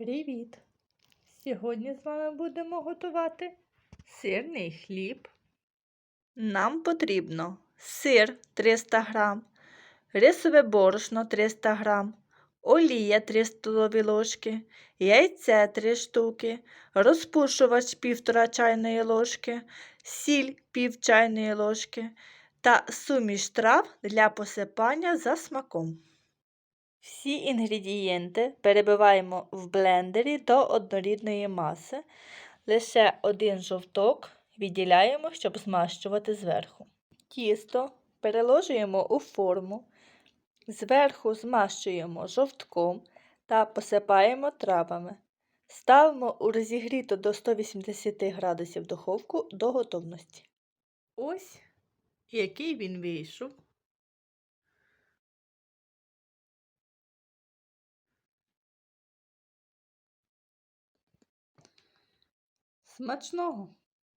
Привіт! Сьогодні з вами будемо готувати сирний хліб. Нам потрібно сир 300 г, рисове борошно 300 г, олія 3 столові ложки, яйце 3 штуки, розпушувач 1,5 чайної ложки, сіль пів чайної ложки та суміш трав для посипання за смаком. Всі інгредієнти перебиваємо в блендері до однорідної маси. Лише один жовток відділяємо, щоб змащувати зверху. Тісто переложуємо у форму, зверху змащуємо жовтком та посипаємо травами. Ставимо у розігріту до 180 градусів духовку до готовності. Ось який він вийшов. Смачного!